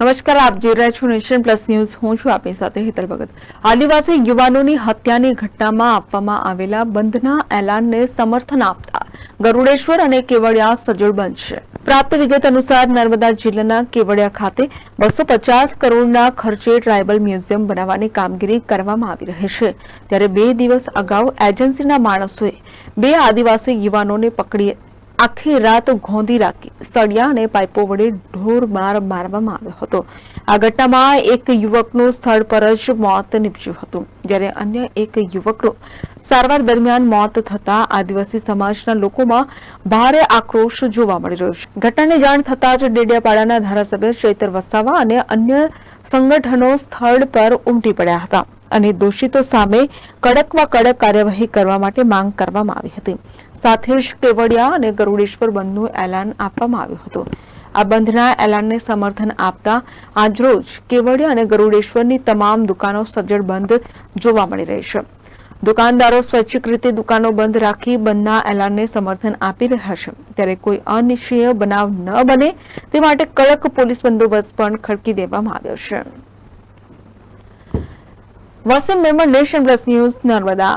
નમસ્કાર, આપ જોઈ રહ્યા છો નેશન પ્લસ ન્યૂઝ. હું છું આપની સાથે હેતલ ભગત. આદિવાસી યુવાનોની હત્યાની ઘટનામાં આપવામાં આવેલા બંધના એલાનને સમર્થન આપતા ગરુડેશ્વર અને કેવડિયા સજોડ બનશે. પ્રાપ્ત વિગત અનુસાર નર્મદા જિલ્લાના કેવડિયા ખાતે બસો પચાસ કરોડના ખર્ચે ટ્રાયબલ મ્યુઝિયમ બનાવવાની કામગીરી કરવામાં આવી રહી છે. ત્યારે બે દિવસ અગાઉ એજન્સીના માણસોએ બે આદિવાસી યુવાનોને પકડી આખી રાત ઘોંધી રાખી. સળિયા પાઇપો વડે ઢોર માર મારવામાં આવ્યો હતો. આ ઘટનામાં એક યુવકનું સ્થળ પર જ મોત નીપજ્યું હતું. જ્યારે અન્ય એક યુવકનું સારવાર દરમિયાન મોત થતા આદિવાસી સમાજના લોકોમાં ભારે આક્રોશ જોવા મળી રહ્યો છે. ઘટનાની જાણ થતાં જ ડેડિયાપાડાના ધારાસભ્ય ચૈતર વસાવા અને અન્ય સંગઠનો સ્થળ પર ઉમટી પડ્યા હતા અને દોષિતો સામે કડકમાં કડક કાર્યવાહી કરવા માટે માંગ કરવામાં આવી હતી. સાથે જ કેવડિયા અને ગરુડેશ્વર બંધનું એલાન આપવામાં આવ્યું હતું. આ બંધના એલાનને સમર્થન આપતા આજરોજ કેવડિયા અને ગરુડેશ્વરની તમામ દુકાનો સજ્જડ બંધ જોવા મળી રહી છે. દુકાનદારો સ્વૈચ્છિક રીતે દુકાનો બંધ રાખી બંધના એલાનને સમર્થન આપી રહ્યા છે. ત્યારે કોઈ અનિશ્ચય બનાવ ન બને તે માટે કડક પોલીસ બંદોબસ્ત પણ ખડકી દેવામાં આવ્યો છે. Vasant Memon nation plus news Narmada